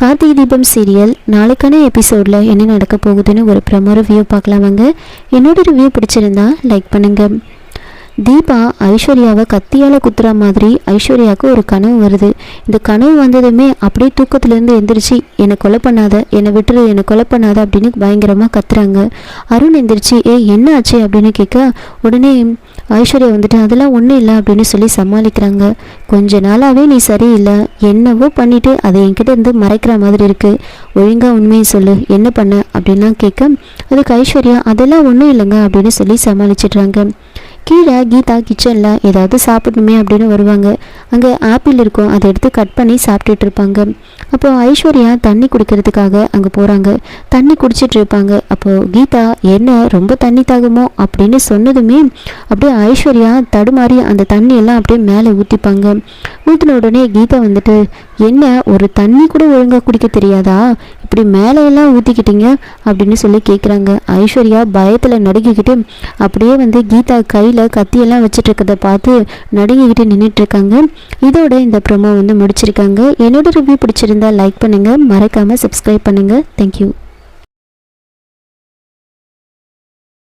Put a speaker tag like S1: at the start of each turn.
S1: Karthigai Deepam serial நாளைக்கான எபிசோடில் என்ன நடக்க போகுதுன்னு ஒரு ப்ரமோ ரிவ்யூ பார்க்கலாம் வாங்க. என்னோட ரிவ்யூ பிடிச்சிருந்தா லைக் பண்ணுங்கள் தீபா ஐஸ்வர்யாவை கத்தியால் குத்துற மாதிரி ஐஸ்வர்யாவுக்கு ஒரு கனவு வருது. இந்த கனவு வந்ததுமே அப்படியே தூக்கத்துலேருந்து எந்திரிச்சு என்னை கொலை பண்ணாத என்னை விட்டுரு என்னை கொலை பண்ணாத அப்படின்னு பயங்கரமாக கத்துறாங்க. அருண் எந்திரிச்சு ஏ என்ன ஆச்சு? அப்படின்னு கேட்க உடனே ஐஸ்வர்யா வந்துட்டு அதெல்லாம் ஒன்றும் இல்லை அப்படின்னு சொல்லி சமாளிக்கிறாங்க. கொஞ்ச நாளாகவே நீ சரியில்லை. என்னவோ பண்ணிவிட்டு அதை என்கிட்ட இருந்து மறைக்கிற மாதிரி இருக்குது ஒழுங்காக உண்மையை சொல்லு. என்ன பண்ண? அப்படின்லாம் கேட்க அதுக்கு ஐஸ்வர்யா அதெல்லாம் ஒன்றும் இல்லைங்க அப்படின்னு சொல்லி சமாளிச்சிடுறாங்க. கீழே கீதா கிச்சனில் ஏதாவது சாப்பிடணுமே அப்படின்னு வருவாங்க. அங்கே ஆப்பிள் இருக்கும் அதை எடுத்து கட் பண்ணி சாப்பிட்டுட்டு இருப்பாங்க. அப்போ ஐஸ்வர்யா தண்ணி குடிக்கிறதுக்காக அங்கே போகிறாங்க தண்ணி குடிச்சிட்டு இருப்பாங்க. அப்போது கீதா என்ன ரொம்ப தண்ணி தாகுமோ? அப்படின்னு சொன்னதுமே அப்படியே ஐஸ்வர்யா தடுமாறி அந்த தண்ணியெல்லாம் அப்படியே மேலே ஊற்றிப்பாங்க ஊற்றின உடனே கீதா வந்துட்டு என்ன ஒரு தண்ணி கூட ஒழுங்காக குடிக்க தெரியாதா? இப்படி மேலையெல்லாம் ஊற்றிக்கிட்டீங்க அப்படின்னு சொல்லி கேட்குறாங்க ஐஸ்வர்யா பயத்தில் நடுங்கிக்கிட்டு அப்படியே வந்து கீதா கையில் கத்தியெல்லாம் வச்சுட்டு இருக்கிறத பார்த்து நடுங்கிக்கிட்டு நின்றுட்டு இருக்காங்க இதோட இந்த ப்ரோமோ வந்து முடிச்சிருக்காங்க. என்னோட ரிவ்யூ பிடிச்சிருந்தா லைக் பண்ணுங்கள் மறக்காமல் சப்ஸ்கிரைப் பண்ணுங்கள் தேங்க்யூ